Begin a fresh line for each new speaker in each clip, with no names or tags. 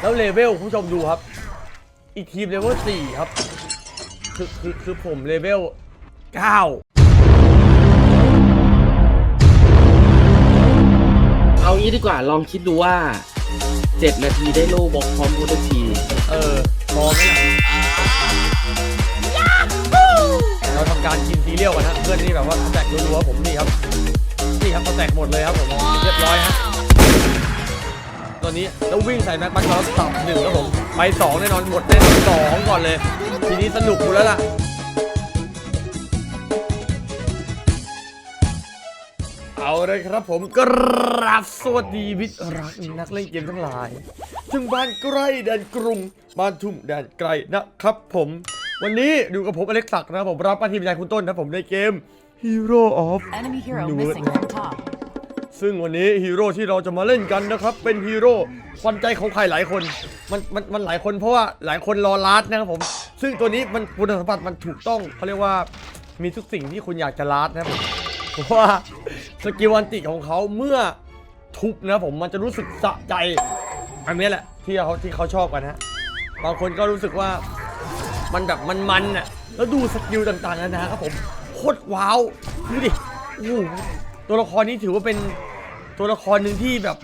แล้วเลเวลคุณผู้ชมดูครับ อีกทีมเลเวลสี่ครับ คือคือคือผมเลเวลเก้า
เอางี้ดีกว่าลองคิดดูว่า 7 นาทีได้โล่บล็อกพร้อมโพสที
เออพอไหมล่ะเราทำการกินซีเรียลกันนะเพื่อนนี่แบบว่าสแต็กรัวๆผมนี่ครับ นี่ครับสแต็กหมดเลยครับผมเรียบร้อยฮะ ตอนนี้แล้ววิ่งใส่แม็กบัคแล้วตับหนึ่งครับผมไปสองแน่นอนหมดแน่นอนสองก่อนเลย ทีนี้สนุกกูแล้วล่ะเอาเลยครับผมกราบสวัสดีมิตรักนักเล่นเกมทั้งหลายถึงบ้านใกล้แดนกรุงบ้านทุ่มแดนไกลนะครับผม วันนี้ดูกับผมอเล็กซักดิ์นะผมรับหน้าที่เป็นนายคุณต้นนะผมในเกม Hero of
Enemy hero
Knew it.
missing from top.
ซึ่งวันนี้ฮีโร่ที่เราจะมาเล่นกันนะครับ เป็นฮีโร่ควันใจของใครหลายคน มันมันมันหลายคนเพราะว่าหลายคนรอลาดนะครับผม ซึ่งตัวนี้มันคุณสมบัติมันถูกต้องเขาเรียกว่ามีทุกสิ่งที่คุณอยากจะลาดนะครับผมเพราะว่าสกิลวันติของเขาเมื่อทุบนะผมมันจะรู้สึกสะใจ อันนี้แหละที่เขาที่เขาชอบกันฮะบางคนก็รู้สึกว่ามันแบบมันมันอะแล้วดูสกิลต่างๆนานาครับผมโคตรว้าวดูดิโอ้ ตัวละครนี้ถือว่าเป็นตัวละครหนึ่งที่แบบ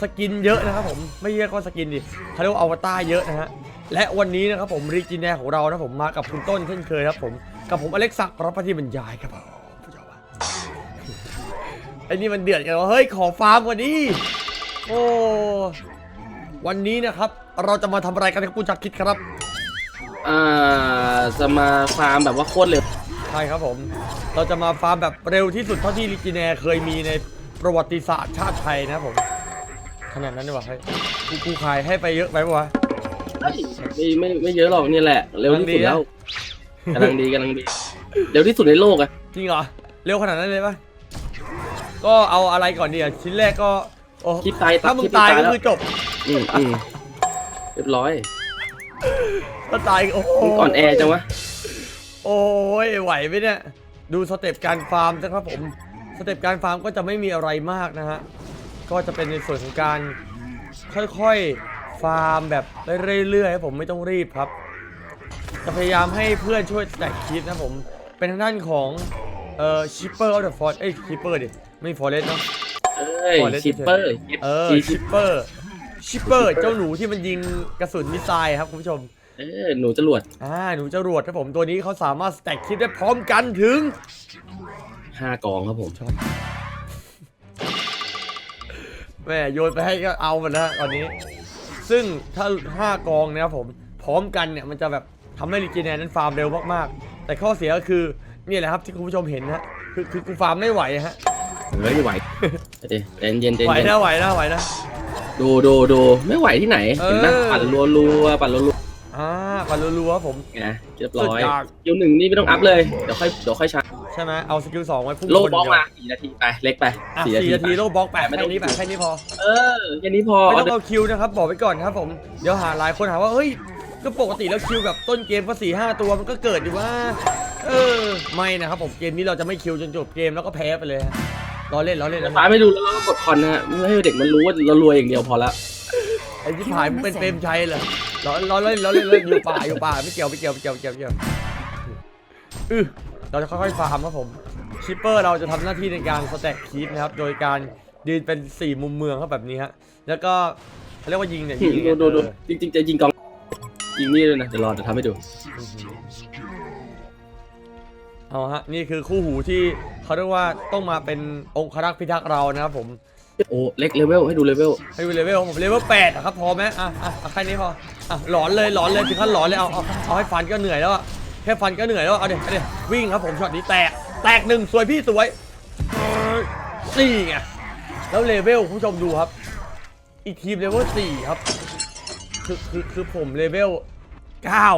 สกินเยอะนะครับผมไม่เรียกว่าสกินดิเขาเรียกว่าอวตารเยอะนะฮะและวันนี้นะครับผมริจินแนของเรานะผมมากับคุณต้นเช่นเคยครับผมกับผมอเล็กซักรับหน้าที่บรรยายครับผมไอ้นี่มันเดือดกันว่าเฮ้ยขอฟาร์มกว่านี้โอ้วันนี้นะครับ เราจะมาทำอะไรกันครับคุณจักรคิดครับ
อ่าจะมาฟาร์มแบบว่าโคตรเร็ว
ใช่ครับผม เราจะมาฟาร์มแบบเร็วที่สุดเท่าที่ลิจิแนร์เคยมีในประวัติศาสตร์ชาติไทยนะครับผม ขนาดนั้นดีกว่าเฮ้ยกูกูขายให้ไปเยอะไปปะวะ
ไม่ไม่ไม่เยอะหรอกนี่แหละ เร็วที่สุด
กำลังดีนะ
แล้วกำลังดีกำลังดี เร็วที่สุดในโลกอะ
จริงเหรอ เร็วขนาดนั้นเลยปะก็เอาอะไรก่อนดีอะชิ้นแรกก็โอ้
คิดตาย
ถ้ามึง
คิด
ตายก็
แล้ว
คือจบ
อืมอืมเรียบร้อย
ถ้าตายโอ้โห
มึงอ่อนแอจังวะ
โอ้ยไหวไหมเนี่ย ดูสเต็ปการฟาร์มนะครับผม สเต็ปการฟาร์มก็จะไม่มีอะไรมากนะฮะ ก็จะเป็นในส่วนของการค่อยๆ ฟาร์มแบบเรื่อยๆให้ผมไม่ต้องรีบครับ จะพยายามให้เพื่อนช่วยแตกคิดนะผม เป็นทางด้านของเอ่อชิปเปอร์ออฟเดอะฟอร์เอ้ยชิปเปอร์ดิ ไม่ฟอร์เรสเนาะ
เอ้ย
ขอเล่น
ชิปเปอร์
เออชิปเปอร์ ชิปเปอร์ เจ้าหนูที่มันยิงกระสุนมิสไซล์ครับคุณผู้ชม
เออหนูจรวด
อ่าหนูจรวดครับผมตัวนี้เขาสามารถสแต็กคิดได้พร้อมกันถึง
ห้ากองครับผม
แม่โยนไปให้ก็เอามันนะตอนนี้ ซึ่งถ้าห้ากองเนะครับผมพร้อมกันเนี่ยมันจะแบบทำให้ลิจิแนนนั้นฟาร์มเร็วมากๆ แต่ข้อเสียก็คือนี่แหละครับที่คุณผู้ชมเห็นนะคือคือกูฟาร์มไม่ไหวฮะ
เฮ้ยไม่ไหวเดี๋ยวใจเย็นใจ
ไหว
เย็น
นะไหวนะไหวนะ
ดูดูดูไม่ไหวที่ไหน
เออ
เห็นไหมปั่นรัวรัวๆปั่นรัวรัว
อ่าปันรัวๆครับผม
ๆไงเรียบร้อย
สุดยอด
คิวหนึ่งนี่ไม่ต้องอัพเลย เดี๋ยวค่อยเดี๋ยวค่อยชาร์จ
ใช่ไหมเอาสกิลสองไว้พุ่ง
โล
คน
บล็อก
เดียว
มาสี่นาทีไปเล็กไป
อะ
สี่
สี่นาที
ไป
โลบล็อกแปะ
ไม่
แค่
ต้อง
นี้แปะแค่นี้พอ
เออแค่นี้พอ
ไม่
เอา
ต้อง
เดี๋ยว
เอาคิวนะครับบอกไว้ก่อนครับผมเดี๋ยวหาหลายคนหาว่าเฮ้ยก็ปกติแล้วคิวแบบต้นเกมก็สี่ห้าตัวมันก็เกิดอยู่ว่า เออไม่นะครับผมเกมนี้เราจะไม่คิวจนจบเกมแล้วก็แพ้ไปเลยฮะล้อเล่นล้อเล่นล้อ
ฟ้า
เล่น
ไม่ดูแล้วเราก็กดคอนนะฮะไม่ให้เด็กมันรู้ว่าเรารวยอย่างเดียวพอละ
ไอ้ที่ผายมันเป็นเปรมชัยเหรอ ล้อล้อเล่นล้อเล่นล้อเล่นอยู่ป่าอยู่ป่าไม่เกี่ยวไม่เกี่ยวไม่เกี่ยวไม่เกี่ยวไม่เกี่ยวอือเราจะค่อยๆฟาร์มครับผมชิปเปอร์เราจะทำหน้าที่ในการสแต็กคีปนะครับโดยการยืนเป็นสี่มุมเมืองครับแบบนี้ฮะแล้วก็เขาเรียกว่ายิงเนี่ยยิง
ดู
เนี่ย
ดูดู
เออ
จริงๆจะยิงกองยิงนี่เลยนะเดี๋ยวรอเดี๋ยวทำให้ดู
เอาฮะนี่คือคู่หูที่เขาเรียกว่าต้องมาเป็นองครักษ์พิทักษ์เรานะครับผม
โอ้เล็กเลเวลให้ดูเลเวล
ให้ดูเลเวลผมเลเวลแปดครับพอไหมอะอะเอาแค่นี้พออะหลอนเลยหลอนเลยถึงขั้นหลอนเลยเอาเอาเอาให้ฟันก็เหนื่อยแล้วอะแค่ฟันก็เหนื่อยแล้วเอาเดี๋ยวเอาดี๋ยววิ่งครับผมช็อตนี้แตกแตกหนึ่งสวยพี่สวยเออนี่ไงแล้วเลเวลคุณผู้ชมดูครับ อีกทีมเลเวลสี่ครับ คือคือคือผมเลเวลเก้า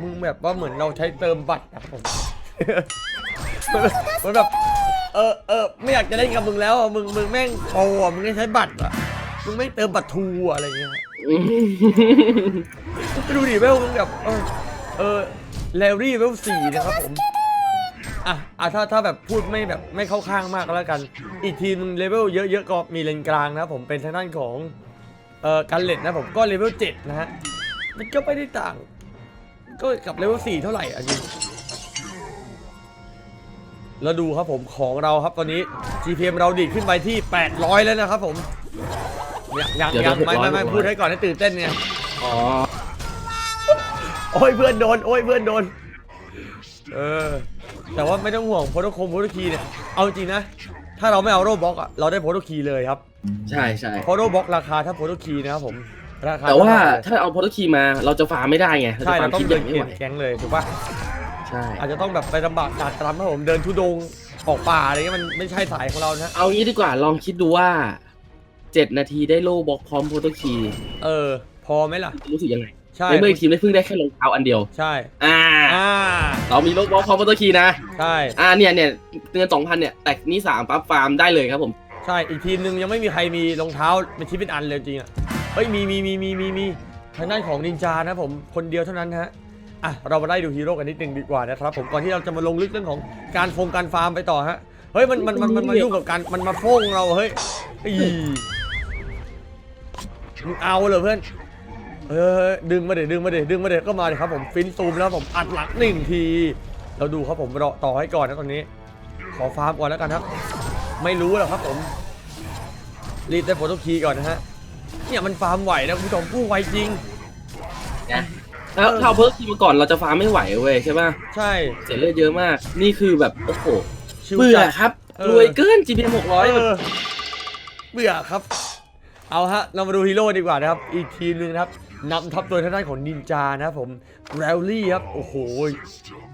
มึงแบบว่าเหมือนเราใช้เติมบัตรนะผมมันแบบ เออเออไม่อยากจะเล่นกับมึงแล้วอะมึงมึงแม่งโปรอะมึงไม่ใช้บัตรอะมึงไม่เติมบัตรทูอะอะไรเงี้ยก็ดูดิเวลมึงแบบเออเออเลรี่เวลสี่นะครับผมอะอะถ้าถ้าแบบพูดไม่แบบไม่เข้าข้างมากก็แล้วกัน อีกทีมเลเวลเยอะๆก็มีเลนกลางนะครับผมเป็นทางด้านของเอ่อการเลดนะผมก็เลเวล7นะฮะมันก็ไม่ได้ต่าง ก็กับเลเวล4เท่าไหร่อันนี้ แล้วดูครับผมของเราครับตอนนี้ GPM เราดีดขึ้นไปที่ 800 แล้วนะครับผมยังยัง
เดี๋ยว
ยัง
เดี๋ยว
ไม่ไม่ไม่
600
พูดให้ก่อนให้ตื่นเต้นไง
อ๋อ
โอ้ยเพื่อนโดนโอ้ยเพื่อนโดนเออแต่ว่าไม่ต้องห่วงโพโตคมโพโตคีเนี่ยเอาจริงนะ ถ้าเราไม่เอาโรบล็อกอะเราได้โพโตคีเลยครับ
ใช่ใช่
โพโตบล็อกราคาถ้าโพโตคีนะครับผมราคา
แต่ว่า
เท่ไหร่
ถ้าเอาโพลคีมาเราจะฟาร์มไม่ได้ไงเรา
ใช่
จะฟา
เรา
ร์ม
ต้อง
คิด
เดิ
เย
น
อะ
เป
ไม่
ลี่ย
ไหวน
แก๊งเลยถูกปะ
ใช่
อาจจะต้องแบบไปลำบากจากตรำครับผมเดินทุดงค์ออกป่าอะไรเงี้ยมันไม่ใช่สายของเรานะ
เอางี้ดีกว่าลองคิดดูว่าเจ็ดนาทีได้โล่บล็อกพร้อมโพลคี
เออ พอไหมล่ะ
รู้สึกยังไง
ใช่
ในเมื่อทีมได้เพิ่งได้แค่รองเท้าอันเดียว
ใช่
อ่า
อ่า
เรามีโล่บล็อกพร้อมโพลคีนะ
ใช่
อ่าเนี่ยเนี่ยเงินสองพันเนี่ยแต่นี่สามปั๊บฟาร์มได้เลยครับผม
ใช่อีกทีมหนึ่งยังไม่มีใครมีรองเท้าเป็นชิ้นเป็นอันเลยจริงอะเฮ้ยมีมีมีมีมีมีทางด้านของนินจานะผมคนเดียวเท่านั้นฮะ อะเรามาไล่ดูฮีโร่กันนิดนึงดีกว่านะครับผมก่อนที่เราจะมาลงลึกเรื่องของการฟงการฟาร์มไปต่อฮะเฮ้ยมันมันมันมันมายุ่งกับการมันมาโฟ้งเราเฮ้ยอีมึงเอาเลยเพื่อนเออดึงมาเดี๋ยวดึงมาเดี๋ยวดึงมาเดี๋ยวก็มาเดี๋ยวครับผมฟินซูมแล้วผมอัดหลังหนึ่งที เราดูครับผมรอต่อให้ก่อนนะตอนนี้ ขอฟาร์มก่อนแล้วกันครับ ไม่รู้หรอกครับผมรีบได้โฟโต้คีย์ก่อนนะฮะเนี่ยมันฟาร์มไหวนะคุณผู้ชมผู้ไวจริง
นะถ้าถ้าเอาเพิร์กทีมาก่อนเราจะฟาร์มไม่ไหวเว้ยใช่ป่ะ
ใช่
เสียเลือดเยอะมาก นี่คือแบบ โอ้โห
ชิว
เบื่อ
จัด
ครับ
เออ
รวยเกิน GPM 600
เอ
มัน
อเบื่อครับ เอาฮะ เรามาดูฮีโร่ดีกว่านะครับ อีกทีมหนึ่งนะครับนำทัพโดยทางด้านของนินจานะครับผมแรลลี่ครับ โอ้โห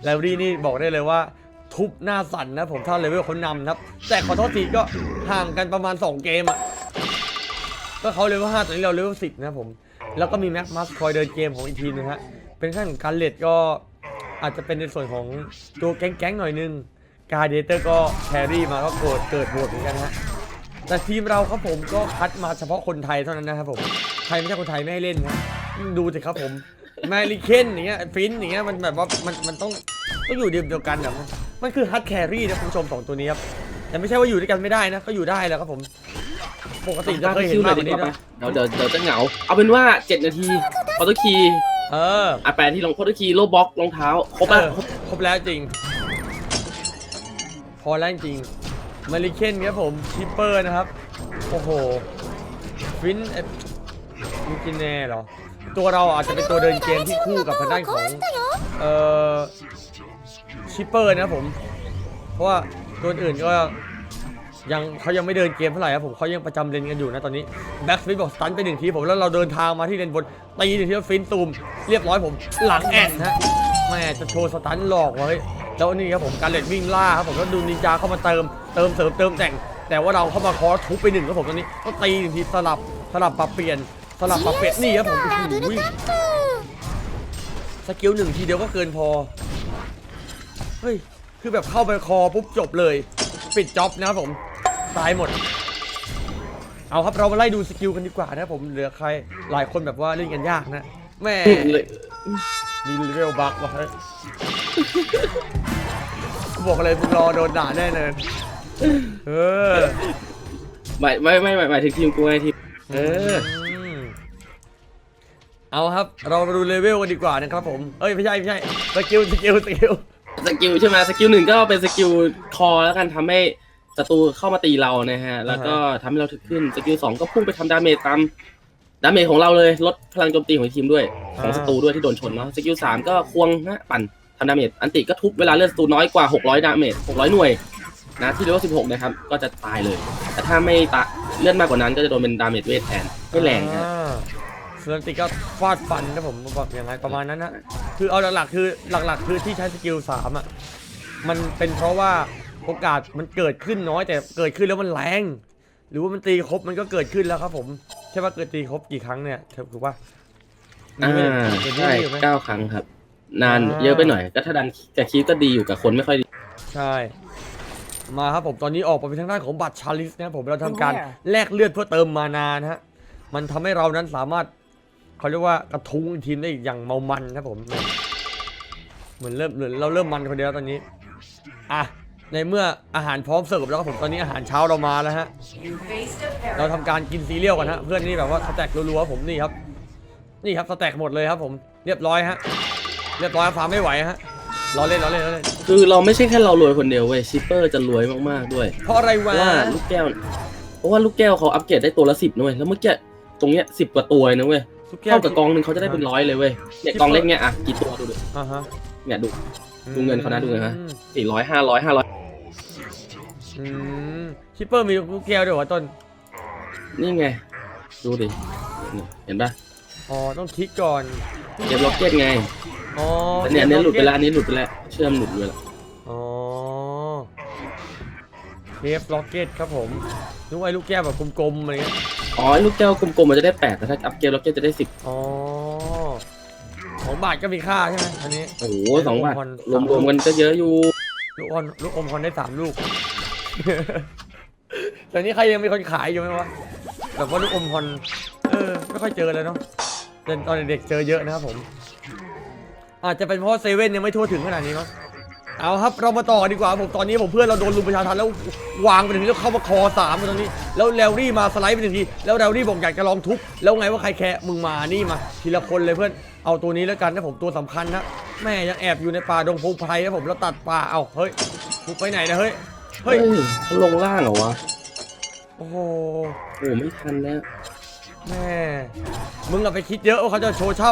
แรลลี่นี่บอกได้เลยว่า ทุบหน้าสั่นนะผมถ้าเลเวลเขานำนะครับ แต่ขอโทษทีก็ห่างกันประมาณ 2 เกมอะ ก็เขาเลเวล5ตอนนี้เราเลเวล10นะครับผม แล้วก็มีแม็กมัสคอยเดินเกมของอีกทีมนึงฮะเป็นขั้นของการเลดก็อาจจะเป็นในส่วนของตัวแก๊งๆหน่อยนึงการเดเตอร์ก็แครี่มาก็เกิดเกิดบวกเหมือนกันฮะแต่ทีมเราครับผมก็คัดมาเฉพาะคนไทยเท่านั้นนะครับผมใครไม่ใช่คนไทยไม่ให้เล่นนะดูสิครับผมแมริเคนอย่างเงี้ยฟินอย่างเงี้ยมันแบบว่ามันมันต้องต้องอยู่เดียวเดียวกันแบบมันคือฮัตแครี่นะคุณผู้ชมสองตัวนี้ครับแต่ไม่ใช่ว่าอยู่ด้วยกันไม่ได้นะก็อยู่ได้แหล้วครับผม ปกติจะเคยเห็นมากกว่านี้
เดี๋ยว
นะ
เดี๋ยวเดี๋ยวเดี๋ยวจะเหงา เอาเป็นว่า 7 นาทีโพลคี
เออ
อะแปดนาทีลงโพลคีโล่บล็อกรองเท้า ครบ
เอ
แล้ว
อครบแล้วจริง พอแล้วจริงมาริเคนครับผมชิปเปอร์นะครับ โอ้โห ฟินเอ็ดมิกินแน่เหรอ ตัวเราอาจจะเป็นตัวเดินเกมที่คู่กับทางด้านของ เอ่อชิปเปอร์นะครับผม เพราะว่าตัวอื่นก็ ยังเขายังไม่เดินเกมเท่าไหร่ครับผมเขายังประจำเลนกันอยู่นะตอนนี้แบ็กสวิตบอกสตันไปหนึ่งทีผมแล้วเราเดินทางมาที่เลนบนตีหนึ่งทีแล้วฟินตูมเรียบร้อยผมหลังแอนฮะแม่จะโชว์สตันหลอกไว้แล้วนี่ครับผมการเลดวิ่งล่าครับผมแล้วดูนินจาเข้ามาเติมเติมเสริมเติมแต่ง แต่ว่าเราเข้ามาคอทุบไปหนึ่งครับผมตอนนี้ก็ตีหนึ่งทีสลับสลับปรับเปลี่ยนสลับปรับเปลี่ยนนี่ครับผมโอ้โหสกิลหนึ่งทีเดียวก็เกินพอเฮ้ยคือแบบเข้าไปคอปุ๊บจบเลย ปิดจ็อบนะครับผม ตายหมด เอาครับเรามาไล่ดูสกิลกันดีกว่านะครับผมเหลือใครหลายคนแบบว่าเล่นกันยากนะแม่
เลย
มีเลเวลบักว่ะเฮ้ยกูบอกเลยมึงรอโดนด่าแน่เลยเออ
ไม่ไม่ไม่ไม่หมายถึงทีมกูไงทีมเออ
มเอาครับ เรามาดูเลเวลกันดีกว่านะครับผม เอ้ยไม่ใช่ไม่ใช่สกิลสกิลสกิล
สกิลใช่ไหมสกิลหนึ่งก็เป็นสกิลคอแล้วกันทำให้ ศัตรูเข้ามาตีเรานะฮะ แล้วก็ทำให้เราถึกขึ้นสกิลสองก็พุ่งไปทำดาเมจตามดาเมจของเราเลยลดพลังโจมตีของทีมด้วยของศัตรูด้วยที่โดนชนเนาะสกิลสามก็ควงนะปั่นทำดาเมจอันติก็ทุบเวลาเลือดศัตรูน้อยกว่า 600 ดาเมจ600 หน่วยนะที่เลเวล16 นะครับ ก็จะตายเลย แต่ถ้าไม่ตะเลื่อนมากกว่านั้นก็จะโดนเป็นดาเมจเวทแทนไม่แรงฮะ
อ่าส่วนติก็ฟาดฟันนะผมบอกอย่างไรประมาณนั้นนะคือเอาหลักๆคือหลักๆคือที่ใช้สกิลสามอะมันเป็นเพราะว่า โอกาสมันเกิดขึ้นน้อยแต่เกิดขึ้นแล้วมันแรง หรือว่ามันตีครบมันก็เกิดขึ้นแล้วครับผมใช่ป่ะเกิดตีครบกี่ครั้งเนี่ยถูกป่ะมี
อ่า
ไหมเดี๋ยวนี้
ใช่
มีอยู่ไหม
เก้าครั้งครับ นาน
อ่า
เยอะไปหน่อย ก็ถ้าดันแต่คีฟก็ดีอยู่กับคนไม่ค่อยดี
ใช่มาครับผมตอนนี้ออกมาเป็นทางด้านของบัตรชาลิสนะครับผมเราทำการแลกเลือดเพื่อเติมมานานะฮะมันทำให้เรานั้นสามารถเขาเรียกว่ากระทุ้งทีมได้อีกอย่างเมามันนะครับผม เหมือนเริ่มเหมือนเราเริ่มมันคนเดียวตอนนี้อะ ในเมื่ออาหารพร้อมเสิร์ฟแล้วครับผมตอนนี้อาหารเช้าเรามาแล้วฮะ
You faced a
เราทำ
paradox.
การกินซีเรียลกันฮะเพื่อนนี่แบบว่าสแต็กรัวๆครับผมนี่ครับ นี่ครับสแต็กหมดเลยครับผมเรียบร้อยฮะเรียบร้อยฟาร์มไม่ไหวฮะรอเล่นรอเล่นรอเล่น
คือเราไม่ใช่แค่เรารวยคนเดียวเว้ยชิปเปอร์จะรวยมากๆด้วย
เพราะอะไร
เพ
วะ
ราะว่าลูกแก้วเพราะว่าลูกแก้วเขาอัปเกรดได้ตัวละสิบนะเว้ยแล้วเมื่อกี้ตรงเนี้ยสิบกว่าตัวเลยนะเว้ย
ทุกแก้ว
เท่ากับกองหนึ่งเขาจะได้เป็นร้อยเลยเว้ยเนี่ยกองเล็กเนี่ยอะกี่ตัวดูดิ
อ่าฮะ
เนี่ยดูดูเงินเขานะดูเงินเขา
อืม
สี่ร้อยห้าร้อยห้าร้อย
อืมชิปเปอร์มีลูกแก้วด้วยวะต้น
นี่ไง ดูดิเนี่ยเห็นปะ
อ๋อ ต้องคลิกก่อน
เก็บล็อกเก็ตไง
อ๋อ
แต่เนี่ยอันนี้หลุดไปแล้วอันนี้หลุดไปแล้ว เชื่อมหลุดไปแล้ว
อ๋อเคฟล็อกเก็ตครับผมนึกว่าไอ้ลูกแก้วแบบกลมๆอะไรเงี้ย
อ๋อไอ้ลูกแก้วกลมๆมันจะได้แปดแต่ถ้าอัพเกรดล็อกเก็ตจะได้สิบ
อ๋อสองบาทก็มีค่าใช่ไหมอันนี้
โอ้โหสองบาท
ผ่อน
รวมๆกันก็เยอะอยู่
ลูกอมลูกอมคอนได้สามลูก แต่นี่ใครยังมีคนขายอยู่ไหมวะแบบว่าลูกอมคอนเออไม่ค่อยเจอเลยเนาะแต่ตอนเด็กเจอเยอะนะครับผม อาจจะเป็นเพราะเซเว่นยังไม่ทั่วถึงขนาดนี้มั้งเอาครับเรามาต่อดีกว่าผมตอนนี้ผมเพื่อนเราโดนลุมประชาทันแล้ววางไปหนึ่งแล้วเข้ามาคอสามตอนนี้ แล้วแลรี่มาสไลด์ไปหนึ่งทีแล้วแลรี่บอกอยากจะลองทุบแล้วไงว่าใครแคร์มึงมานี่มา ทีละคนเลยเพื่อนเอาตัวนี้แล้วกันนะผมตัวสำคัญนะแม่ยังแอบอยู่ในป่าดงพงไพรนะผมแล้วตัดป่าเอาเฮ้ยมึงไปไหนนะเฮ้ย เฮ้
เฮ้
ย
ยเขาลงล่างเหรอวะ
โอ้โห
โอ้ไม่ทันแล้ว
แม่ มึงอะไปคิดเยอะว่าเขาจะโชว์ช่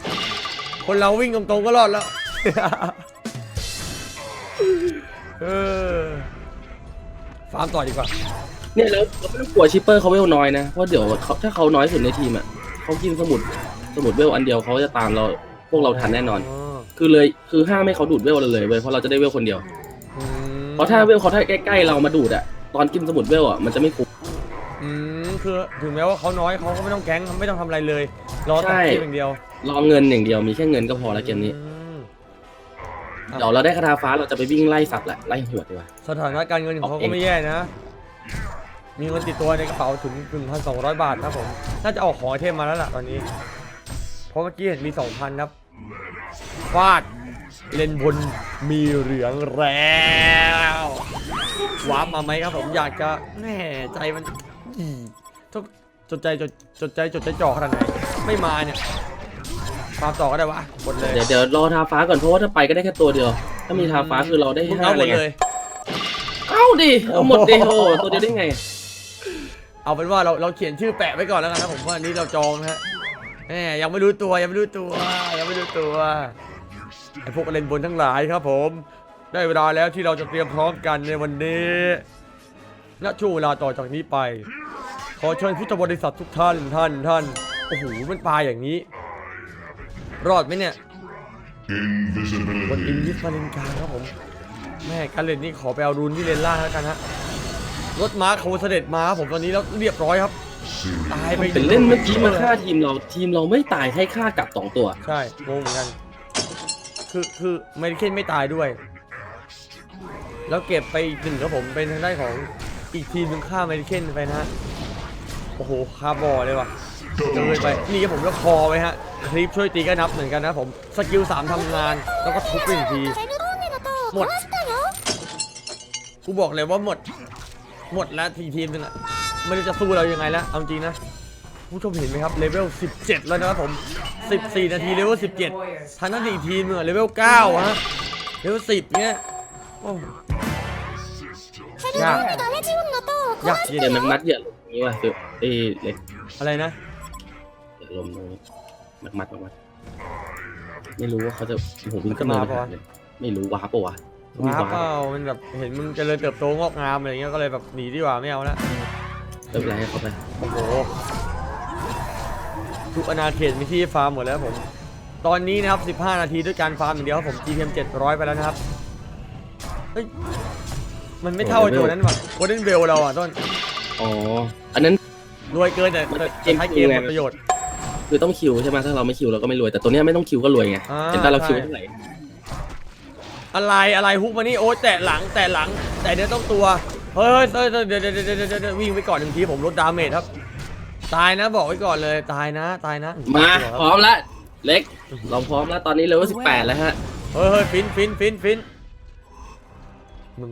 ำคนเราวิ่งตรงๆก็รอดแล้ว เออ ฟาร์มต่อดีกว่า
เนี่ยแล้วเราไม่ต้องกลัวชิปเปอร์เขาเวลน้อยนะ เพราะเดี๋ยวเขาถ้าเขาน้อยสุดในทีมอะเขากินสมุดสมุดเวลอันเดียวเขาจะตามเราพวกเราทันแน่นอน คือเลยคือห้ามให้เขาดูดเวลเราเลยเว้ยเพราะเราจะได้เวลคนเดียว
อืม
เพ ราะถ้าเวลเขาถ้าใกล้ๆเรามาดูดอะตอนกินสมุดเวลอะมันจะไม่คุ้ม
อืมคือถึงแม้ว่าเขาน้อยเขาก็ไม่ต้องแก๊งไม่ต้องทำอะไรเลย รอตัด
ใช่
คลิปอย่างเดียว
รอเงินอย่างเดียวมีแค่เงินก็พอแล้วเกมนี้
อืม
เดี๋ยวเราได้คาถาฟ้าเราจะไปวิ่งไล่สัตว์แหละไล่หวดดีกว่า
สถานะการเงินของเขา
ออกเอ
ก็
ง
ไม่แย่นะ มีเงินติดตัวในกระเป๋าถึง 1,200 บาทครับผม น่าจะออกของไอเทมมาแล้วล่ะตอนนี้ เพราะเมื่อกี้เห็นมี 2,000 ครับฟาด เลนบนมีเหลืองแล้ววาร์ปมาไหมครับผมอยากจะแน่ใจมันอีจดจดใจจดจดใจจดใจจ่อขนาดไหนไม่มาเนี่ยฟาร์มต่อก็ได้วะหมดเลย
เดี๋ยวเดี๋ยวรอทาฟ้าก่อนเพราะว่าถ้าไปก็ได้แค่ตัวเดียว ถ้ามีทาฟ้าคือเราได้
มึง
ห้า
เอาห
เล
ม
ย
ด
ไง
เลย
เอาดิเอาหมดดิโอ้โหตัวเดียวได้ไง
เอาเป็นว่าเราเราเขียนชื่อแปะไว้ก่อนแล้วกันนะผมว่าอันนี้เราจองนะฮะแหมยังไม่รู้ตัวยังไม่รู้ตัวยังไม่รู้ตัวไอ พวกเล่นบนทั้งหลายครับผม ได้เวลาแล้วที่เราจะเตรียมพร้อมกันในวันนี้ณช่วงเวลาต่อจากนี้ไป ขอเชิญพุทธบริษัททุกท่านท่านท่านโอ้โหมันปลาอย่างนี้ รอดไหมเนี่ยบนอินยิสมาเลนกาครับผมแม่การเล่นนี่ขอไปเอารูนที่เลนล่างแล้วกันฮะรถม้าเขาเสด็จมาครับผมตอนนี้แล้วเรียบร้อยครับตายไป
เป็นเล่นเมื่อกี้มาฆ่าทีมเราทีมเราไม่ตายให้ฆ่ากลับสองตัว
ใช่งงเหมือนกัน คือคือเมดิเคนไม่ตายด้วย แล้วเก็บไปอีกหนึ่งครับผมเป็นทางด้านของอีกทีมหนึ่งฆ่าเมดิเคนไปนะฮะโอ้โหคาบอเลยว่ะเกินไปนี่ครับผมแล้วคอไว้ฮะคลิปช่วยตีก็นับเหมือนกันนะผมสกิลสามทำงานแล้วก็ทุบไปหนึ่งทีหมดกูบอกเลยว่าหมด หมดแล้วทีทีมนึงอะไม่รู้จะสู้เรายังไงแล้วเอาจริงนะผู้ชมเห็นไหมครับเลเวล17 แล้วนะครับผม 14 นาทีเลเวล17ทางนั้นอีกทีมหนึงอะเลเวล9ฮะเลเวล10เนี้ยโอ้ยากยากเย็
เดี๋ย
น
วมันมัดเหยอะลงอย่างนี้ว่ะคือเอยเล็ก
อะไรนะ
เหยอะลมตรงนี้มัดมัดมัดมัดไม่รู้ว่าเขาจะโอ้โหวิ่งขึ้นมาไปหาเลยไม่รู้ว้าปะวะมี
ว้า
ว้า
เปล่ามันแบบเห็นมึงเจริญเติบโตงอกงามอะไรเงี้ยก็เลยแบบหนีดีกว่าไม่เอาละ
ไม่เป็นไรให้เขาไป
โอ้โห ทุกอนาเขตมีที่ฟาร์มหมดแล้วครับผม ตอนนี้นะครับ 15 นาทีด้วยการฟาร์มอย่างเดียวครับผม GPM 700 ไปแล้วนะครับ เฮ้ย มันไม่เท่าไอ้ตัวนั้นว่ะโคเดนเวลเราอะต้น
อ๋อ อันนั้น
รวยเกินแต่แต่แต่ท้ายเกมหมดประโยชน์
คือต้องคิวใช่ไหมถ้าเราไม่คิวเราก็ไม่รวย แต่ตัวเนี้ยไม่ต้องคิวก็รวยไง
อ่า
เห็นแต่เรา
ใช่
คิวเท่าไหร่
อะไรอะไรฮุกมานี่โอ้ยแตะหลังแตะหลัง แต่เนื้อต้องตัว เฮ้ยเฮ้ยเฮ้ยเดี๋ยวเดี๋ยวเดี๋ยวเดี๋ยวเดี๋ยวเดี๋ยววิ่งไปก่อนหนึ่งทีผมลดดาเมจครับ ตายนะบอกไว้ก่อนเลยตายนะตายนะ
มาพร้อมแล้วเล็ก เราพร้อมแล้วตอนนี้เลเวลสิบแปดแล้วฮะ
เฮ้ยเฮ้ยฟินฟินฟินฟิน มึง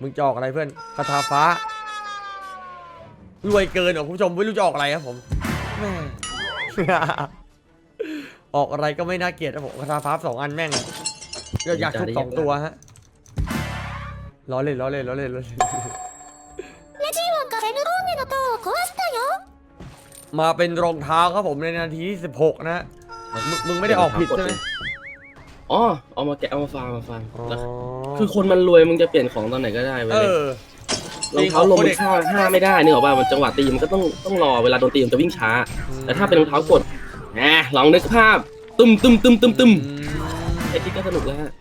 มึงจะออกอะไรเพื่อนคาถาฟ้ารวยเกินเหรอคุณผู้ชมไม่รู้จะออกอะไรครับผมแม่ ออกอะไรก็ไม่น่าเกลียดนะผมคาถาฟ้าสองอันแม่งอยากอยากทุบสองตัวฮะล้อเล่นล้อเล่นล้อเล่นล้อเล่น
レジーワンがフェヌローネの塔を壊したよ
มาเป็นรองเท้าครับผมในนาทีที่ 16 นะฮะมึงมึงไม่ได้ออกผิดใช่ไหม
อ๋อเอามาแกะเอามาฟาร์มมาฟาร์ม
อ๋อ
แล้วคือคนมันรวยมึงจะเปลี่ยนของตอนไหนก็ได้เว้ย
เออ
รองเท้าลมมันฆ่าห้าไม่ได้เนี่ยหรอกป่ะมันจังหวะตีมันก็ต้องต้องรอเวลาโดนตีมันจะวิ่งช้า แต่ถ้าเป็นรองเท้ากดแหมลองนึกภาพตุ้มตุ้มตุ้มตุ้มตุ้ม
อืม
ไอ้ที่ก็สนุกแล้วฮะ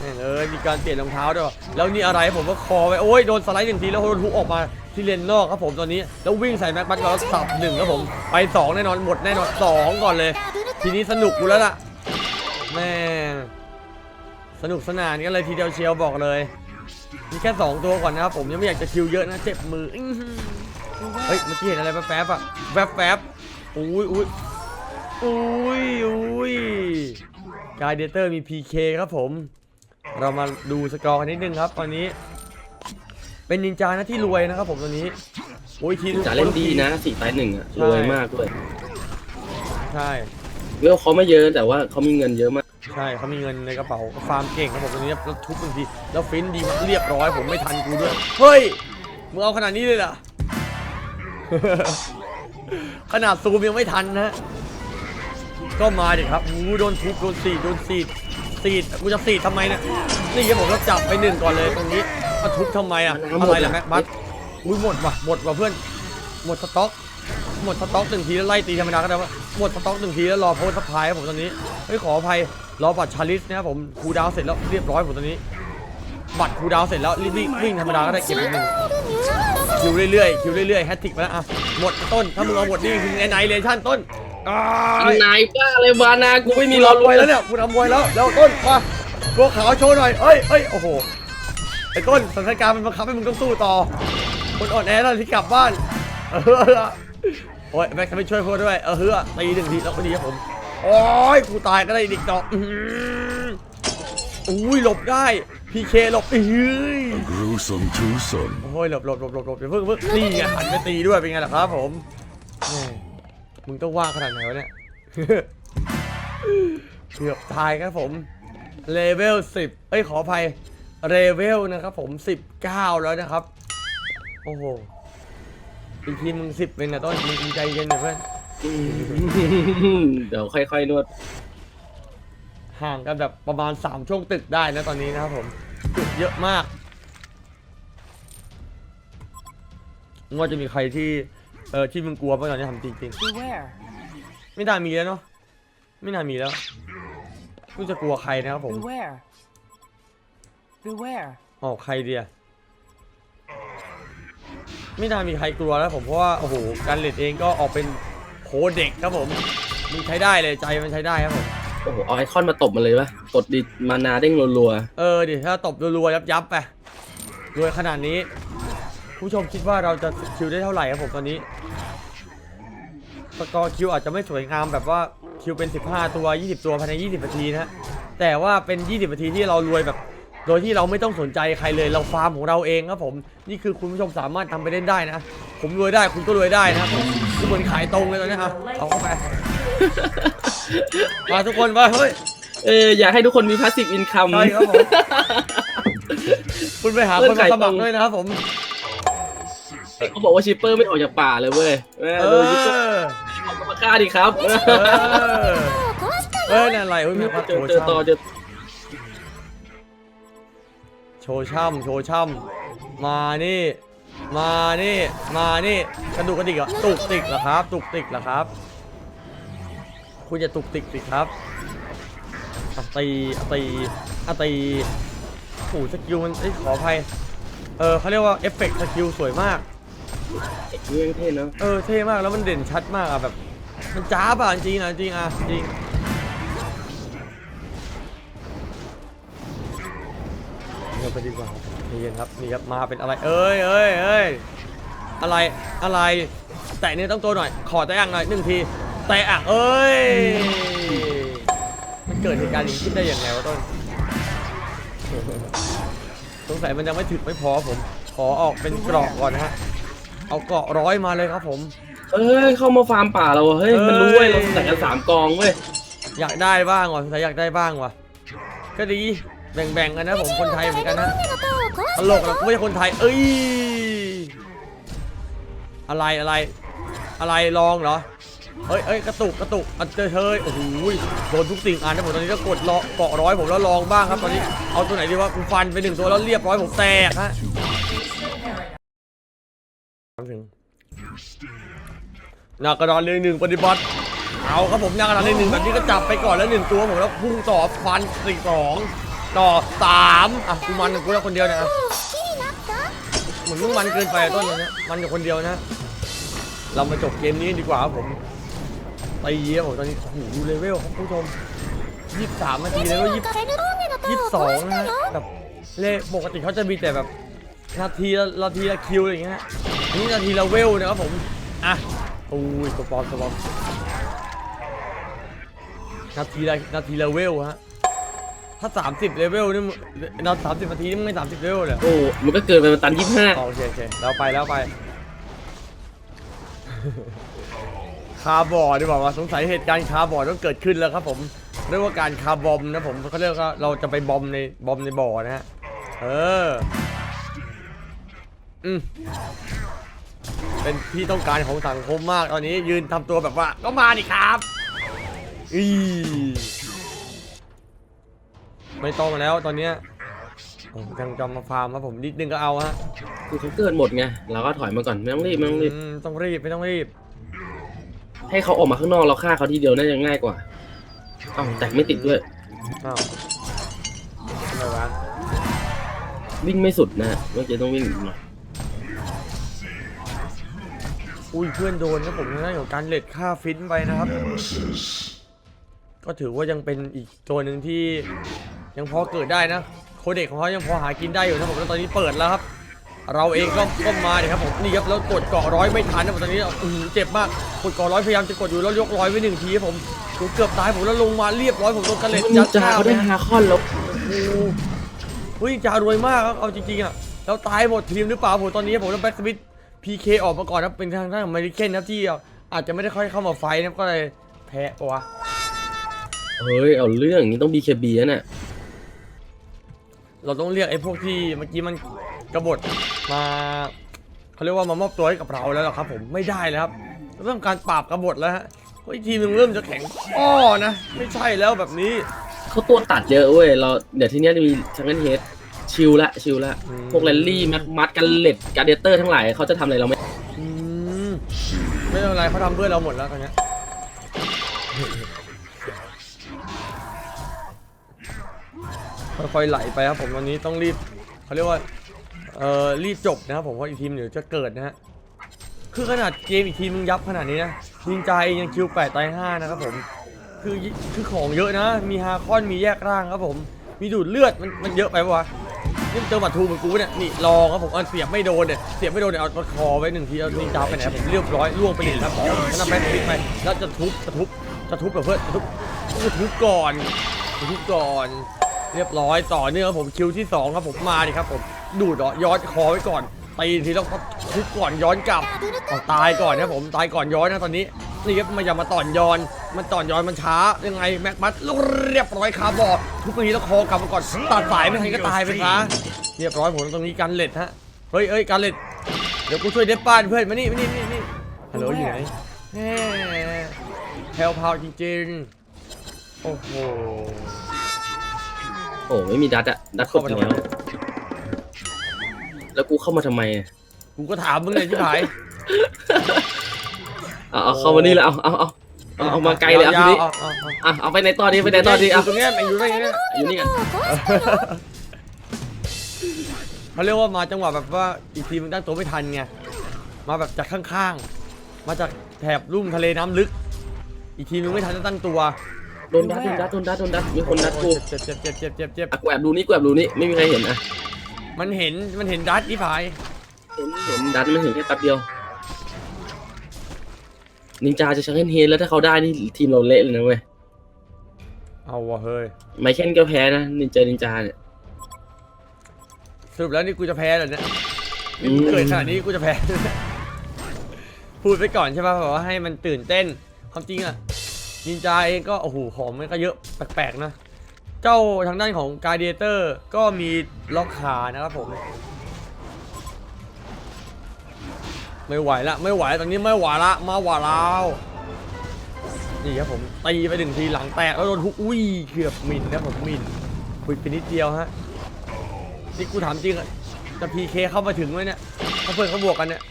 แม่งเอ้ยมีการเปลี่ยนรองเท้าด้วยว่ะแล้วนี่อะไรผมก็คอไปโอ้ยโดนสไลด์หนึ่งทีแล้วโดนทุกออกมา ที่เลนนอกครับผมตอนนี้ แล้ววิ่งใส่แม็กบัตก่อนแล้วสับหนึ่งครับผมไปสองแน่นอนหมดแน่นอนสองก่อนเลย ทีนี้สนุกกูแล้วล่ะแม่สนุกสนานกันเลยทีเดียวเชียวบอกเลยมีแค่ 2 ตัวก่อนนะครับผมยังไม่อยากจะคิวเยอะนะเจ็บมือเฮ้ยเมื่อกี้เห็นอะไรแป๊บๆอะแป๊บๆอุ้ยอุ้ยอุ้ยอุ้ยกายเดเตอร์มี PK ครับผม เรามาดูสกอร์กันนิดนึงครับตอนนี้ เป็นนินจานะที่รวยนะครับผมตอนนี้โอ้ยที
จะเล่นดีนะสี่ตายหนึ่งอะรวยมากด้วย
ใช่
เวลเขาไม่เยอะแต่ว่าเขามีเงินเยอะมาก
ใช่เขามีเงินในกระเป๋าฟาร์มเก่งครับผมตอนนี้แล้วทุบบางทีแล้วฟินดีเรียบร้อยผมไม่ทันกูด้วยเฮ้ยมึงเอาขนาดนี้เลยเหรอขนาดซูมยังไม่ทันนะก็มาดิครับหูโดนทุบโดนสีดโดนสีดสีดกูจะสีดทำไมเนี่ยนี่ครับผมแล้วจับไปหนึ่งก่อนเลยตรงนี้ มาทุบทำไมอะอะไรล่ะแม็กบัสอุ้ยหมดว่ะหมดว่ะเพื่อน หมดสต็อก หมดสต็อกหนึ่งทีแล้วไล่ตีธรรมดาก็ได้ว่าหมดสต็อกหนึ่งทีแล้วรอโพสต์สปายครับผมตอนนี้เฮ้ยขออภัยรอบัตรชาลิสนะครับผมคูลดาวน์เสร็จแล้วเรียบร้อยผมตอนนี้ บัตรคูลดาวน์เสร็จแล้วรีบวิ่งวิ่งธรรมดาก็ได้เก็บอีกหนึ่ง คิวเรื่อยๆคิวเรื่อยๆแฮตติกมาแล้วอะหมดต้นถ้ามึงเอาหมดนี่คือไนเลชั่นต้นอ้าย
นายบ้าอะไรวานากูไม่มี
มี
ร
ร
อ
อ
ร
ร
ว
วยย
แล้
แล้วว
เนี่ย
เนี่ยคุณทำมวยแล้วแล้วต้นมาตัวขาวโชว์หน่อยเอ้ยเอ้ยโอ้โห ไอ้ต้นสถานการณ์มันบังคับให้มึงต้องสู้ต่อคนอ่อนแอแล้วที่กลับบ้านเออโอ้ยแม็กซ์ไม่ช่วยพวกด้วยเออเฮือตีหนึ่งทีแล้วก็ดีครับผมโอ้ยกูตายก็ได้อีกดอกอื้อหืออุ้ยหลบได้พีเคหลบเฮ้ย
gruesome twosome.
โอ้ยหลบหลบหลบหลบหลบอย่าเพิ่งเพิ่งนี่ไงหันไปตีด้วยเป็นไงล่ะครับผมแม่มึงต้องว่างขนาดไหนวะเนี่ยเกือบตายครับผมเลเวล10เอ้ยขออภัย เลเวลนะครับผม 19 แล้วนะครับ โอ้โห อีกทีมึง10เป็นนะต้นมึงใจเย็นหน่อยเพื่อน
เดี๋ยวค่อยๆนวด
ห่างกันแบบประมาณ 3 ช่วงตึกได้นะตอนนี้นะครับผมตึกเยอะมากว่าจะมีใครที่เออที่มึงกลัวบ้างตอนนี้ทำจริง
Beware.
ๆไม่น่ามีแล้วเนาะไม่น่ามีแล้วกูจะกลัวใครนะครับผม
Beware. Beware.
ออกใครเดียไม่น่ามีใครกลัวแล้วผมเพราะว่าโอ้โหการเลดเองก็ออกเป็นโคเด็กครับผมมันใช้ได้เลยใจมันใช้ได้ครับผม
โอ้โหเอาไอคอนมาตบมันเลยปะกดดิมานาเด้งรัว
เออดิถ้าตบรัวๆยับยับๆไปรวยขนาดนี้ ผู้ชมคิดว่าเราจะคิวได้เท่าไหร่ครับผมตอนนี้สกอร์คิวอาจจะไม่สวยงามแบบว่าคิวเป็น 15 ตัว 20 ตัวภายใน 20 นาทีนะฮะแต่ว่าเป็น 20 นาทีที่เรารวยแบบ โดยที่เราไม่ต้องสนใจใครเลยเราฟาร์มของเราเองครับผมนี่คือคุณผู้ชมสามารถทำไปเล่นได้นะ ผมรวยได้คุณก็รวยได้นะคือเหมือนขายตรงเลยตอนนี้ครับเอาเข้าไปมาทุกคนว่าเฮ้ย
เอออยากให้ทุกคนมีพาสซีฟอินคัม
ใช่ครับผมคุณไปหาคนมาสมัครด้วยนะครับผม
เขาบอกว่าชิปเปอร์ไม่ออกจากป่าเลยเว้ย
เออ
มาฆ่าดิครับ
เออนั่นอะไรเฮ้ยมีคาม
เจอต่อเจอ
โชว์ช่ำโชว์ช่ำมานี่ มานี่ มานี่กระดูกกระดิกเหรอตุกติกเหรอครับ ตุกติกเหรอครับ คุณจะตุกติกสิครับอะตีอะตีอะตีโอ้โหสกิลมันเอ้ยขออภัย เออเขาเรียกว่าเอฟเฟกต์สกิลสวยมาก
เอกนี่เท่เนาะ
เออเท่มากแล้วมันเด่นชัดมากอะแบบ มันจ้าบอะจริงอะจริงอะจริง ไปดีกว่าครับนี่กันครับนี่ครับมาเป็นอะไรเอ้ยเอ้ยเอ้ยอะไรอะไรแตะเนื้อต้องตัวหน่อย ขอแตะอ่างหน่อยหนึ่งทีแตะอ่างเอ้ยมันเกิดเหตุการณ์อย่างนี้ขึ้นได้ยังไงวะต้นสงสัยมันยังไม่ถึกไม่พอผม ขอออกเป็นเกราะก่อนนะฮะเอาเกราะร้อยมาเลยครับผม
เอ้ยเข้ามาฟาร์มป่าเราอะเฮ้ย
เอ้ย
มันรู้เว้ยเราใส่กันสามกองเว้ย
อยากได้บ้างว่ะสงสัยอยากได้บ้างว่ะก็ดี แบ่งๆกันนะผมคนไทยเหมือนกันนะตลกนะกูไม่ใช่คนไทย เอ้ย อะไรอะไร อะไรลองเหรอเอ้ยเอ้ยกระตุกกระตุกอันเจอเธอโอ้โหโดนทุกสิ่งอ่านนะผมตอนนี้ก็กดรอเกาะร้อยผมแล้วลองบ้างครับตอนนี้เอาตัวไหนดีว่ากูฟันไปหนึ่งตัวแล้วเรียบร้อยผมแตกฮะถึงหนากระดานเลยหนึ่งปฏิบัติ เอาครับผมหนากระดานเลยหนึ่งแบบนี้ก็จับไปก่อนแล้วหนึ่งตัวผมแล้วพุ่งต่อฟันสี่สอง ต่อสามอะกูมันกับกูแล้วคนเดียวเนี่ยอะเหมือนมึงมันเกินไปอะต้นนะมันกับคนเดียวนะ เรามาจบเกมนี้ดีกว่าครับผมตีเยี่ยผมตอนนี้โอ้โหดูเลเวลครับคุณผู้ชมยี่สิบสามนาทีเลเวลยี่สิบสองนะฮะแบบเลปกติเขาจะมีแต่แบบนาทีละนาทีละคิวอะไรอย่างเงี้ยฮะอันนี่นาทีละเวลนะครับผมอะโอ้ยตัวปลอมตัวปลอมนาทีละนาทีละเวลฮะ ถ้า 30เลเวลนี่มึงเราสามสิบนาทีนี่มึงไม่สามสิบเลเวลเลย
โอ้ มันก็เกินไปมันตันยี่ห้า
อ๋อโอเคโอเคเราไปแล้วไป คาร์บอร์ดีกว่าว่าสงสัยเหตุการณ์คาร์บอร์ต้องเกิดขึ้นแล้วครับผมเรียกว่าการคาร์บอมนะผมเขาเรียกว่าเราจะไปบอมในบอมในบ่อนะฮะเอออืมเป็นที่ต้องการของสังคมมากตอนนี้ยืนทำตัวแบบว่า ก็มาดิครับ อี ไม่ต้องแล้วตอนเนี้ยผมยังจะมาฟาร์มครับผมนิดนึงก็เอาฮะ
คือเขาเกินหมดไงเราก็ถอยมาก่อนไม่ต้องรีบไม่ต้องรีบ
อืมต้องรีบไม่ต้องรีบ
ให้เขาออกมาข้างนอกเราฆ่าเขาทีเดียวน่าจะง่ายกว่าอ้าวแต่ไม่ติดด้วย
อ้าวทำไมวะ
วิ่งไม่สุดนะเมื่อกี้ต้องวิ่งอีกหน่อย
อุ้ยเพื่อนโดนนะผมทางด้านของการเลดค่าฟินไปนะครับ ก็ถือว่ายังเป็นอีกตัวหนึ่งที่ ยังพอเกิดได้นะโคเด็กของเขายังพอหากินได้อยู่นะผมแล้วตอนนี้เปิดแล้วครับ เราเองก็ก็มาดิครับผมนี่ครับแล้วกดเกาะร้อยไม่ทันนะผมตอนนี้อื้อหือเจ็บมากกดเกาะร้อยพยายามจะกดอยู่แล้วยกร้อยไว้หนึ่งทีครับผมผมเกือบตายผมแล้วลงมาเรียบร้อยผมโดนกระเล็ด
นิ
ยั
น
ด
จา
หน้า
เขา
ไป
ได้
นะ
ฮาคอนแล้ว
โอ้โหเฮ้ยจารวยมากครับเอาจริงๆอะแล้วตายหมดทีมหรือเปล่าผมตอนนี้ผมต้องแบ็กสมิธพีเคออกมาก่อนนะเป็นทางด้านของเมริเคนนะครับที่อาจจะไม่ได้ค่อยเข้ามาไฟท์นะครับก็เลยแพ้ปะวะ
เฮ้ย เอาเรื่องอย่างนี้ต้อง BKB นะเนี่ย
เราต้องเรียกไอ้พวกที่เมื่อกี้มันกบฏมาเขาเรียกว่ามามอบตัวให้กับเราแล้วเหรอครับผมไม่ได้แล้วครับเรื่องการปราบกบฏแล้วฮะเฮ้ยทีมมึงเริ่มจะแข็งข้อนะ ไม่ใช่แล้วแบบนี้
เขาตัวตัดเยอะเว้ยเราเดี๋ยวทีเนี้ยจะมีชังเกิลเฮดชิลละชิลละ
อืม
พวกแรลลี่แม็กมัดกันเล็ดการเดเตอร์ทั้งหลายเขาจะทำอะไรเราไหม
อืมไม่เป็นไรเขาทำเพื่อเราหมดแล้วตอนเนี้ ค่อยๆไหลไปครับผมตอนนี้ต้องรีบเขาเรียกว่าเอ่อรีบจบนะครับผมเพราะอีกทีมเดี๋ยวจะเกิดนะฮะคือขนาดเกมอีกทีมมึงยับขนาดนี้นะยิงใจาเองยังคิวแปดตายห้านะครับผมคือคือของเยอะนะ มีฮาคอนมีแยกร่างครับผม มีดูดเลือดมันมันเยอะไปปะวะนี่เจอบัตทูเหมือนกูเนี่ยนี่ลอครับผมเอาเสียบไม่โดนเนี่ยเสียบไม่โดนเนี่ยเอาคอไว้หนึ่งทีเอานินจาไปไหนผมเรียบร้อยล่วงไปหนึ่งครับชนะแบ็คฟิกไปแล้วจะทุบจะทุบจะทุบแบบเพื่อนจะทุบจะทุบก่อนจะทุบก่อน เรียบร้อยต่อเนื่องครับผมคิวที่สองครับผมมาดิครับผมดูดเหรอย้อนคอไว้ก่อนตีทีแล้วก็ทุบก่อนย้อนกลับเอาตายก่อนนะผมตายก่อนย้อนนะตอนนี้นี่ครับมันอย่ามาต่อนย้อน มันต่อนย้อนมันช้ายังไงแม็กมัดเรียบร้อยคาร์บอร์ทุบตรงนี้แล้วคอกลับมาก่อนตัดสายไม่ทันก็ตายไปซะเรียบร้อยผมตรงนี้กันเล็ดฮะเฮ้ยเฮ้ยกันเล็ดเดี๋ยวกูช่วยเด็บป้านเพื่อนมานี่มานี่มานี่ฮัลโหลอยู่ไหนแหมแพลวพราวจริงๆโอ้โห
โอ้ไม่มีดัตอะดัตครบอยู่แล้วแล้วกูเข้ามาทำไมอะ
กูก็ถามมึงเลยที่ผาย
เอาเอาเข้ามานี่แล้วเอาเอาเอาเอาเอามาไกลเลยเอาทีนี้
เอาเอาเอา
อะเอาไปในตอนนี้ไปในตอนนี้
ยู่
เอา
ตรงเนี้ยแม่งอยู่ตรงเนี้ย
อยู่นี่กัน
เขาเรียกว่ามาจังหวะแบบว่าอีกทีมมันตั้งตัวไม่ทันไงมาแบบจากข้างๆ มาจากแถบลุ่มทะเลน้ำลึก อีกทีมนึงไม่ทันจะตั้งตัว
โดนดัดโดนดัดโดนดัดโดนดัดมีคนดัดกู
เจ็บเจ็บเจ็บเจ็บเจ็บเจ็บ
อะกูแอบดูนี่กูแอบดูนี่ไม่มีใครเห็นอะ
มันเห็นมันเห็นดัตที่ผาย
เห็นเห็นดัดมันเห็นแค่แป๊บเดียวนินจาจะชังเกิลเฮดแล้วถ้าเขาได้นี่ทีมเราเละเลยนะเว้ย
เอาวะเฮ้ย
ไมเคิลก็แพ้นะนินจานินจาเนี่ย
สรุปแล้วนี่กูจะแพ้เหรอเนี่ยนี่
อืม
กูเกิดขนาดนี้กูจะแพ้ พูดไปก่อนใช่ป่ะแบบว่าให้มันตื่นเต้นความจริงอะ นินจาเองก็โอ้โหของมันก็เยอะแปลกๆนะ เจ้าทางด้านของกาเดียเตอร์ก็มีล็อกขานะครับผม ไม่ไหวละไม่ไหวตอนนี้ไม่ไหวละมาหวาแล้วนี่ครับผมตีไปหนึ่งทีหลังแตกแล้วโดนทุกอุ้ยเกือบมินนะผมมินคุยไปนิดเดียวฮะนี่กูถามจริงอะจะพีเคเข้ามาถึงไหมเนี่ยถ้าเพื่อนเขาบวกกันเนี่ย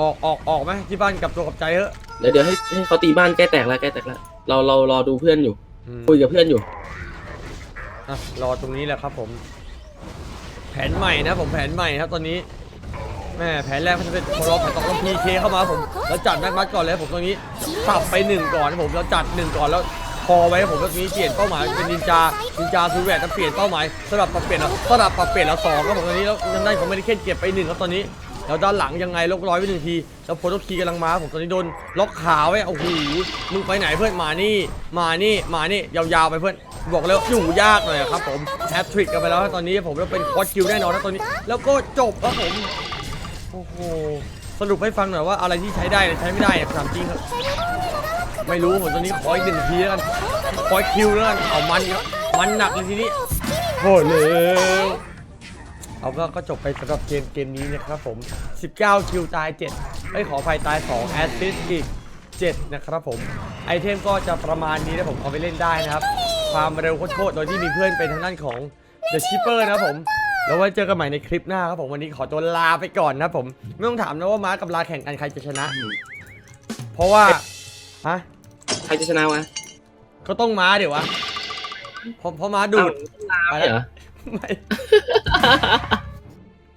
ออกออกออกไหมที่บ้านกลับตัวกลับใจเถอะ
เดี๋ยวเดี๋ยวให้ให้เขาตีบ้านแก้แตกแล้วแก้แตกแล้วเราเรารอดูเพื่อนอยู่
อืม
คุยกับเพื่อนอยู่
อะรอตรงนี้แหละครับผม แผนใหม่นะผมแผนใหม่ครับตอนนี้แม่แผนแรกมันจะเป็นพอเราแผนต่อต้องพีเคเข้ามาครับผมแล้วจัดแม็กมัดก่อนเลยครับผมตรงนี้สับไปหนึ่งก่อนนะผมแล้วจัดหนึ่งก่อนแล้วพอไว้ครับผมแล้วตรงนี้เปลี่ยนเป้าหมายเป็นนินจานินจาซูแวร์จะเปลี่ยนเป้าหมายสลับปรับเปลี่ยนแล้วสลับปรับเปลี่ยนแล้วสองครับผมตอนนี้แล้วทางด้านของเมดิเคนเก็บไปหนึ่งครับตอนนี้ แล้วด้านหลังยังไงล็อกร้อยไว้หนึ่งที แล้วโพโตคีกำลังมาผมตอนนี้โดนล็อกขาไว้โอ้โหมึงไปไหนเพื่อนมานี่ มานี่มานี่ยาวๆไปเพื่อนบอกเลยว่าอยู่ยากหน่อยครับผมแฮตทริกกันไปแล้วตอนนี้ผมแล้วเป็นคอร์สคิวแน่นอนนะตอนนี้ แล้วก็จบครับผมโอ้โหสรุปให้ฟังหน่อยว่าอะไรที่ใช้ได้และใช้ไม่ได้ถามจริงครับไม่รู้ผมตอนนี้ขออีกหนึ่งทีแล้วกันขอคิวแล้วกันเอามันครับมันหนักเลยทีนี้โหเร็ว เอาก็ก็จบไปสำหรับเกมเกมนี้นะครับผม 19 คิวตาย7ไม่ขออภัยตาย2แอสซิสอีก7นะครับผม ไอเทมก็จะประมาณนี้นะผมเอาไปเล่นได้นะครับ ความเร็วโคตรๆโดยที่มีเพื่อนเป็นทางด้านของ The Shipper นะครับผม แล้วไว้เจอกันใหม่ในคลิปหน้าครับผมวันนี้ขอตัวลาไปก่อนนะครับผม ไม่ต้องถามนะว่าม้ากับลาแข่งกันใครจะชนะ เพราะว่าฮะ
ใครจะชนะวะ
ก็ต้องม้าเดี๋ยววะเพราะเพราะม้าดูด
อ้าวลาไม่เหรอ
ไม่